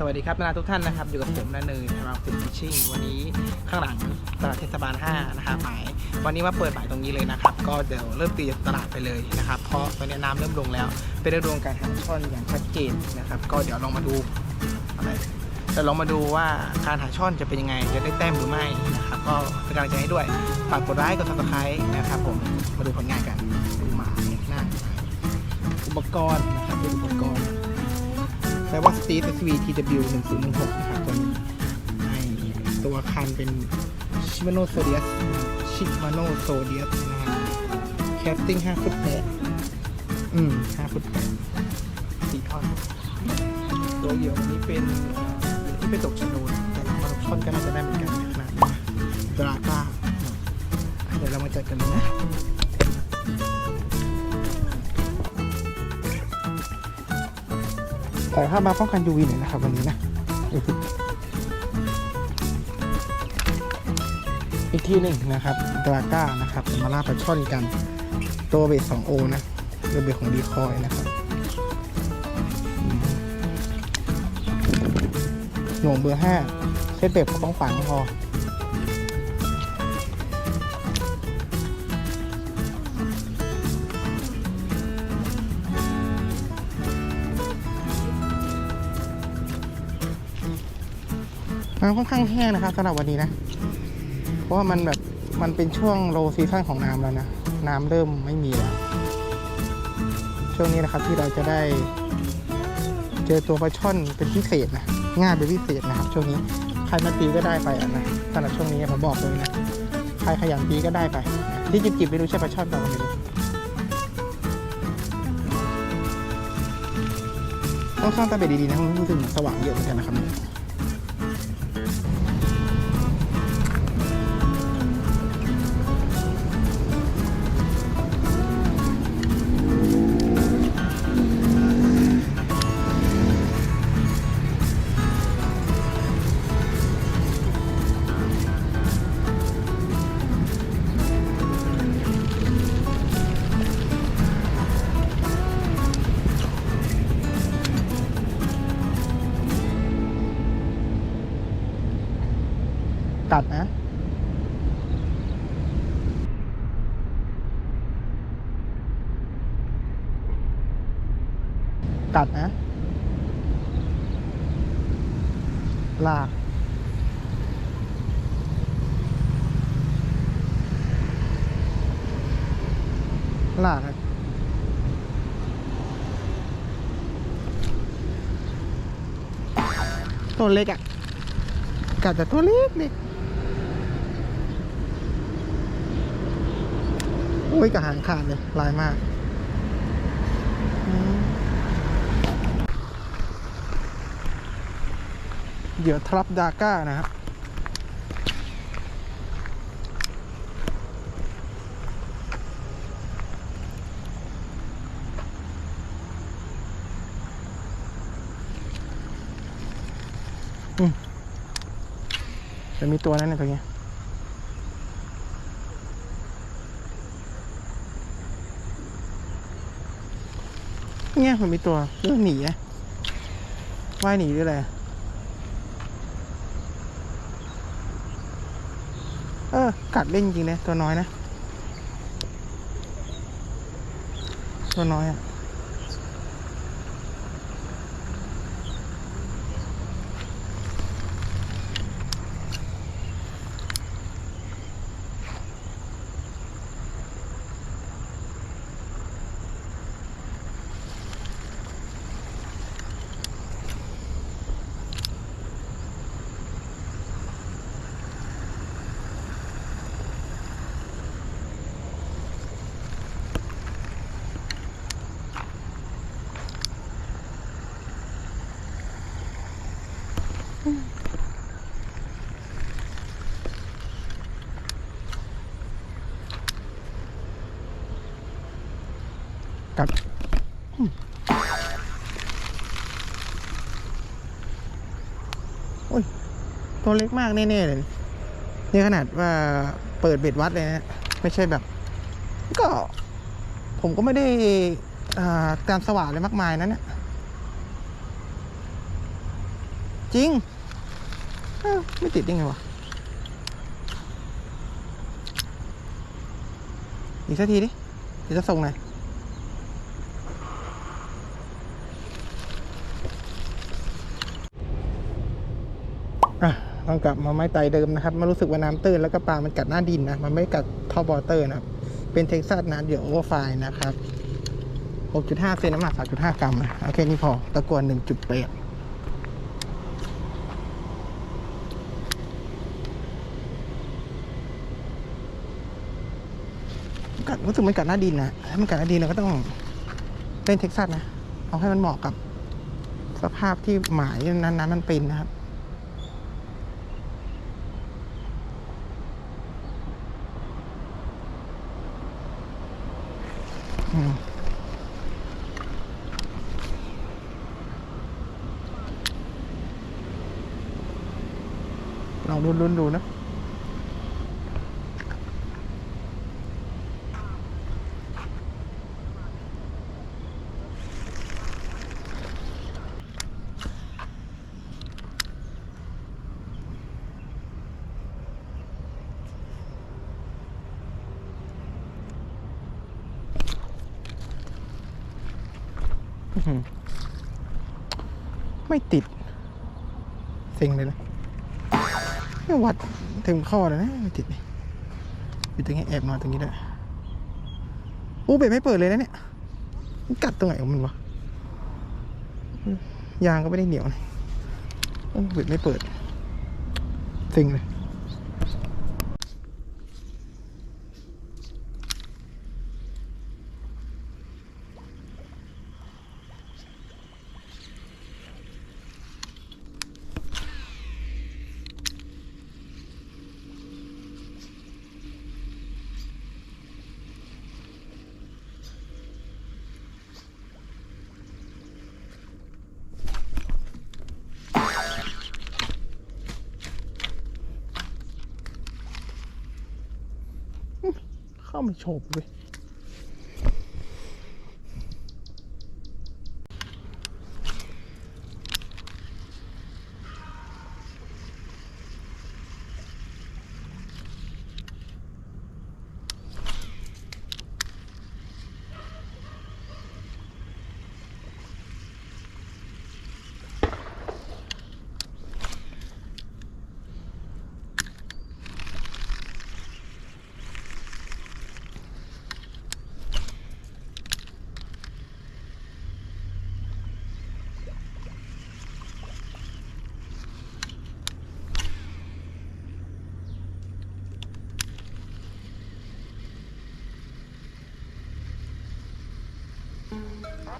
สวัสดีครับนาทุกท่านนะครับ อยู่กับผมนาเนยนะครับฟิชชิ่งวันนี้ข้างหลังตลาดเทศบาล 5 นะครับหมายวันนี้มาเปิดหมายตรงนี้เลยนะครับ ก็เดี๋ยวเริ่มตีตลาดไปเลยนะครับ เพราะตอนนี้น้ำเริ่มลงแล้ว เป็นฤดูการหาช่อนอย่างชัดเจนนะครับ ก็เดี๋ยวลองมาดูอะไรจะลองมาดูว่าการหาช่อนจะเป็นยังไง จะได้แต้มหรือไม่นะครับ ก็เป็นกำลังใจให้ด้วย ฝากกดไลค์กดซับสไครต์นะครับผม มาดูผลงานกันดูหมาหน้าอุปกรณ์นะครับเป็นอุปกรณ์ แปลว่า Steve SV TW 1016นะครับตัวนี้ให้ตัวคันเป็น Shimano Zodiac Shimano Zodiac นะฮะ casting 5ฟุต8อืม5ฟุต8สี่ท่อน ตัวเหยื่อวันนี้เป็นเอ่อที่ไปตกชะโนแต่เรามาท่อนก็น่าจะได้เหมือนกันขนาดดราก้าเดี๋ยวเรามาเจอกันเลยนะ ใส่ผ้ามาป้องกัน UV หน่อยนะครับวันนี้นะอีกที่หนึ่งนะครับดราก้านะครับมาล่าปลาช่อนกัน ตัวเบส 2O นะตัวเบสของดีคอยนะครับหน่วงเบอร์5เส้นเบ็ดของฝังพอ น้ำค่อนข้างแห้งนะครับสำหรับวันนี้นะ เพราะว่ามันแบบมันเป็นช่วงโลซีซั่นของน้ำแล้วนะ น้ำเริ่มไม่มีแล้ว ช่วงนี้นะครับที่เราจะได้ เจอตัวปลาช่อนเป็นพิเศษนะ ง่ายเป็นพิเศษนะครับ ช่วงนี้ใครมาตีก็ได้ไปอะนะสำหรับช่วงนี้ผมบอกเลยนะ ใครขยันตีก็ได้ไป ที่จิบๆไม่รู้ใช่ปลาช่อนเปล่าไม่รู้ต้องสร้างตาเบ็ดดีๆนะมันรู้สึกเหมือนสว่างเยอะเหมือนกันนะครับ กัดนะกัดนะลากลากครับตัวเล็กอะกัดแต่ตัวเล็กเล็ก โอ้ยกระหางขาดเลยลายมากอืมเหยื่อทรัพดาก้านะครับ จะมีตัวนั้นในตัวนี้ เนี่ยมันมีตัวเรื่องหนีอะว่ายหนีด้วยอะไรเออ กัดเล่นจริงเลยตัวน้อยนะ ตัวน้อยอะ่ะ ตัวเล็กมากแน่ๆเลยนี่ขนาดว่าเปิดเบ็ดวัดเลยนะไม่ใช่แบบ ก็ ผมก็ไม่ได้อ่าการสว่างเลยมากมายนะเนี่ยจริง ไม่ติดได้ไงวะ อีกสักทีดิ เดี๋ยวจะส่งหน่อยอะ ลองกลับมาไม้ไตเดิมนะครับมารู้สึกว่าน้ำตื้นแล้วก็ปลามันกัดหน้าดินนะมันไม่กัดท่อบอเตอร์นะครับ เป็นเท็กซัสนะเดี๋ยวโอเวอร์ไฟนะครับ 6.5 เซนน้ำหนัก 3.5 กรัมนะโอเคนี่พอตะกวน1.8กัดรู้สึกมันกัดหน้าดินนะถ้ามันกัดหน้าดินเราก็ต้องเล่นเท็กซัสนะ เอาให้มันเหมาะกับสภาพที่หมายนั้นๆมันเป็นนะครับ ลองลุ้นๆดูนะ ไม่ติด เซ็งเลยนะไม่วัดถึงข้อเลยนะไม่ติดนี่อยู่ตรงนี้แอบนอนตรงนี้ด้วยอู้เบ็ดไม่เปิดเลยนะเนี่ยกัดตรงไหนของมันวะยางก็ไม่ได้เหนียวนะโอ้เบ็ดไม่เปิดเซ็งเลย เข้ามาโฉบเลย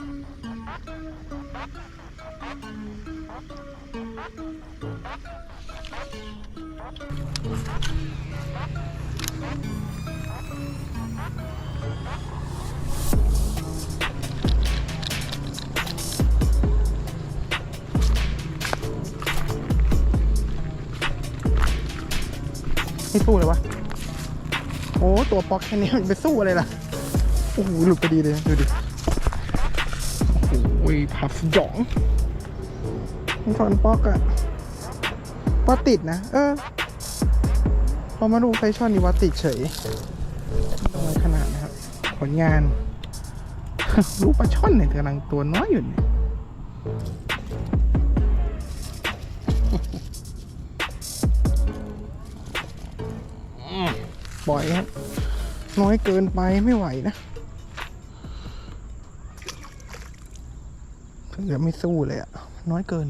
ไม่สู้เลยวะ โอ้ ตัวป๊อกแค่นี้มันไปสู้อะไรล่ะ โอ้โหหลุดไปดีเลย ดูดิ ยผับหยองมันถอนป๊อกอะป๊อกติดนะ เออ พอมาดูไฟช่อนนี่ว่าติดเฉยน้อยขนาดนะครับ ผลงานลูกปลาช่อนเนี่ยกำลังตัวน้อยอยู่เนี่ยปล่อยครับ น้อยเกินไปไม่ไหวนะ เดี๋ยวไม่สู้เลยอะน้อยเกิน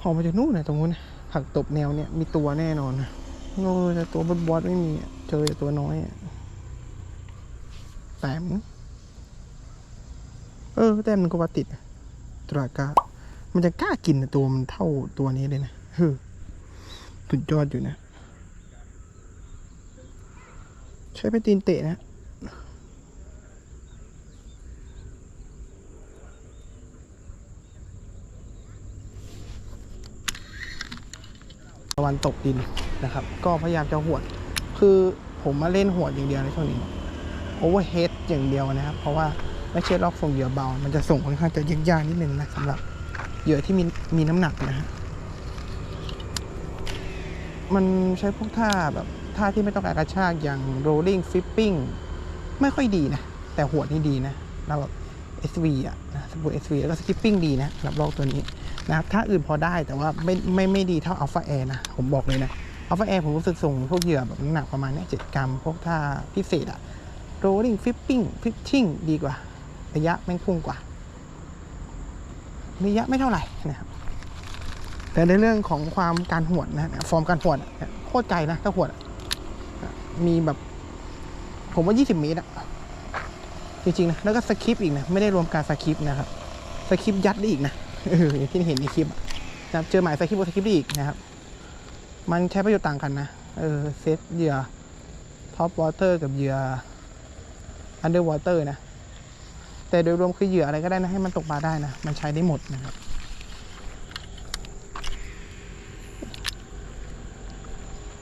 ออกมาจากนู่นนะตรงนู้นผักตบแนวเนี่ยมีตัวแน่นอนนะโอ้แต่ตัวบดบอสไม่มีเจอแต่ตัวน้อยแต้มเออแต้มมันก็ว่าติดตรากามันจะกล้ากินตัวมันเท่าตัวนี้เลยนะเฮ้อสุดยอดอยู่นะ ใช้เป็นตีนเตะนะ วันตกดินนะครับ ก็พยายามจะหวด คือผมมาเล่นหวดอย่างเดียวในช่วงนี้โอเวอร์เฮดอย่างเดียวนะครับ เพราะว่าไม่ใช่ล็อกส่งเหยื่อเบา มันจะส่งค่อนข้างจะยากๆนิดนึงนะสำหรับเหยื่อที่มีมีน้ำหนักนะฮะมันใช้พวกท่าแบบท่าที่ไม่ต้องการกระชากอย่าง rolling flipping ไม่ค่อยดีนะ แต่หวดนี่ดีนะแล้วแบบ SV อะนะสปูด SV แล้วก็ skipping ดีนะสำหรับลอกตัวนี้ นะถ้าอื่นพอได้แต่ว่าไม่ไม่ไม่ดีเท่า Alpha Air นะ ผมบอกเลยนะ Alpha Air ผมรู้สึกส่งพวกเหยื่อแบบน้ำหนักประมาณเนี้ย7กรัม พวกท่าพิเศษอะ rolling flipping pitching ดีกว่า ระยะแม่งพุ่งกว่า ระยะไม่เท่าไหร่นะครับแต่ในเรื่องของความการหวดนะฟอร์มการหวดอะโคตรไกลนะถ้าหวดมีแบบ ผมว่า 20 เมตรอะจริงๆนะแล้วก็สคริปต์อีกนะ ไม่ได้รวมการสคริปต์นะครับสคริปต์ยัดได้อีกนะ อย่างที่เห็นในคลิปนะครับเจอหมายสคริปต์บนสคริปต์ได้อีกนะครับ มันใช้ประโยชน์ต่างกันนะเออเซตเหยื่อท็อปวอเตอร์กับเหยื่ออันเดอร์วอเตอร์นะ แต่โดยรวมคือเหยื่ออะไรก็ได้นะ ให้มันตกปลาได้นะ มันใช้ได้หมดนะครับ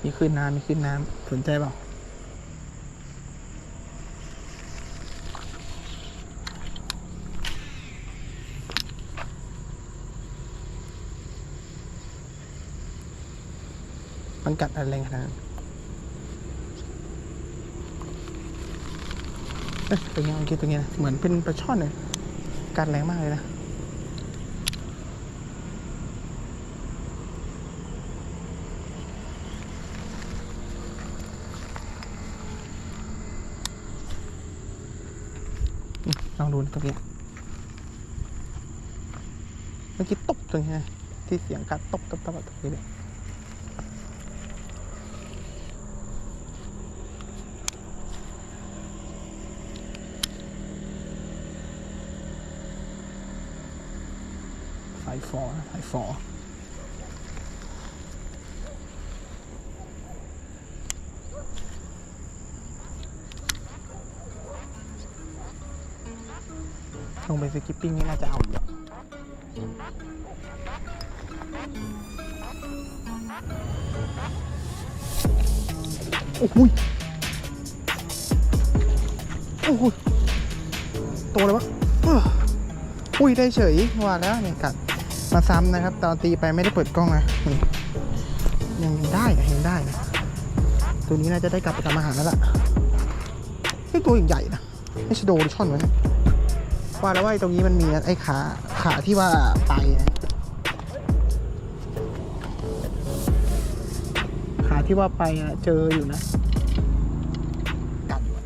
มีขึ้นน้ำมีขึ้นน้ำสนใจเปล่า มันกัดอะไรขนาดนั้นเอ้ยตัวเนี้ยเมื่อกี้ตัวเนี้ยนะเหมือนเป็นปลาช่อนเลยกัดแรงมากเลยนะลองดูนะตัวเนี้ยเมื่อกี้ตบตัวเนี้ยนะที่เสียงกัดตบตบตบตบนี้เลย ฟอนะสายฟอลงไปสกิปปิ้งนี่น่าจะเอาอยู่อะโอ้โหยโอ้โหยโตเลยวะอุ้ยได้เฉยว่าแล้วเนี่ยกัด มาซ้ำนะครับ ตอนตีไปไม่ได้เปิดกล้องนะยังได้นะยังได้นะตัวนี้น่าจะได้กลับไปทำอาหารแล้วล่ะนี่ตัวใหญ่ๆนะไม่ใช่โดนช่อนไว้นะว่าแล้วว่าไอ้ตรงนี้มันมีไอ้ขาขาที่ว่าไปนะขาที่ว่าไปอะเจออยู่นะกัดอยู่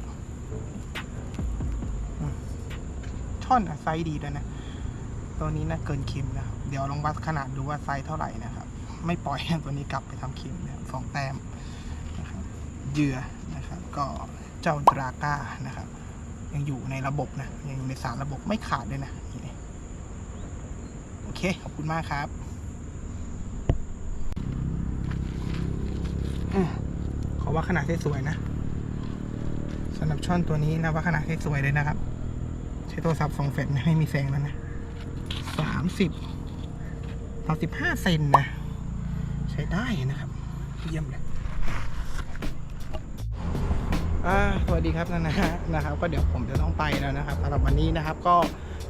ช่อนอะไซส์ดีด้วยนะตัวนี้นะเกินคิมนะครับ เดี๋ยวลองวัดขนาดดูว่าไซส์เท่าไหร่นะครับ ไม่ปล่อยตัวนี้กลับไปทำคิมนะครับสองแต้มนะครับเหยื่อนะครับก็เจ้าดราก้านะครับ ยังอยู่ในระบบนะยังอยู่ในสารระบบไม่ขาดด้วยนะนี่โอเค ขอบคุณมากครับอขอว่าขนาดสวยนะสำหรับช่อนตัวนี้นะว่าขนาดสวยเลยนะครับ ใช้โทรศัพท์สองแฟลชนะไม่มีแสงแล้วนะสามสิบ ต่อสิบห้าเซนนะ ใช้ได้นะครับ เยี่ยมเลยอ่าสวัสดีครับนะนะนะครับ ก็เดี๋ยวผมจะต้องไปแล้วนะครับสำหรับวันนี้นะครับก็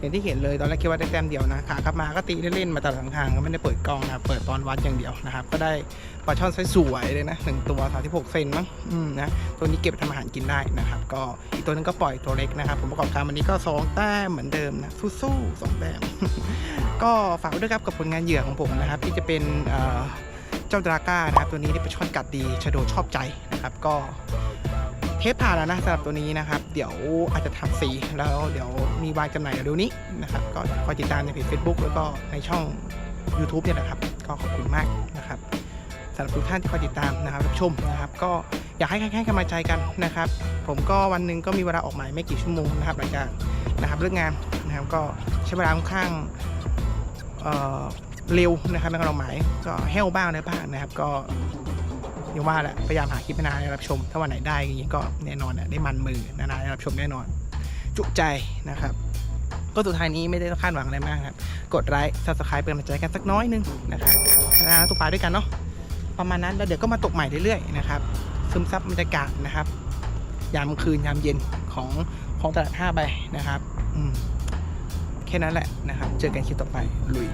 อย่างที่เห็นเลยตอนแรกคิดว่าได้แต้มเดียวนะขากลับมาก็ตีเล่นๆมาตลอดทางก็ไม่ได้เปิดกล้องนะเปิดตอนวัดอย่างเดียวนะครับก็ได้ปลาช่อนไซส์สวยเลยนะหนึ่งตัว36เซนมั้งอืมนะตัวนี้เก็บทำอาหารกินได้นะครับก็อีกตัวนึงก็ปล่อยตัวเล็กนะครับผมประกอบการวันนี้ก็สองแต้มเหมือนเดิมนะสู้ๆสองแต้มก็ฝากด้วยครับกับผลงานเหยื่อของผมนะครับที่จะเป็นเจ้าดราก้านะครับตัวนี้นี่ป็นช่อนกัดดีชะโดชอบใจนะครับก็ เทปผ่านแล้วนะสำหรับตัวนี้นะครับ เดี๋ยวอาจจะทำสีแล้วเดี๋ยวมีวางจำหน่ายเดี๋ยวนี้นะครับ ก็คอยติดตามในเพจ Facebook แล้วก็ในช่อง YouTube เนี่ยนะครับ ก็ขอบคุณมากนะครับสำหรับทุกท่านที่คอยติดตามนะครับรับชมนะครับ ก็อยากให้ให้กำลังใจกันนะครับ ผมก็วันหนึ่งก็มีเวลาออกหมายไม่กี่ชั่วโมงนะครับหลังจากนะครับเลิกงานนะครับก็ใช้เวลาค่อนข้างเออเร็วนะครับในการออกหมายก็แห้วบ้างนะบ้างนะครับ ก็ อย่างว่าแหละพยายามหาคลิปให้นาได้รับชม ถ้าวันไหนได้อย่างนี้ก็แน่นอนนะได้มันมือนานาได้รับชมแน่นอน จุใจนะครับ ก็สุดท้ายนี้ไม่ได้คาดหวังอะไรมากครับ กดไลค์ซับสไครป์เป็นกำลังใจกันสักน้อยนึงนะครับนานาตุกปลาด้วยกันเนาะประมาณนั้นแล้วเดี๋ยวก็มาตกใหม่เรื่อยๆนะครับซึมซับบรรยากาศนะครับยามคืนยามเย็นของของตลาดห้าใบนะครับอืมแค่นั้นแหละนะครับ เจอกันคลิปต่อไปลุย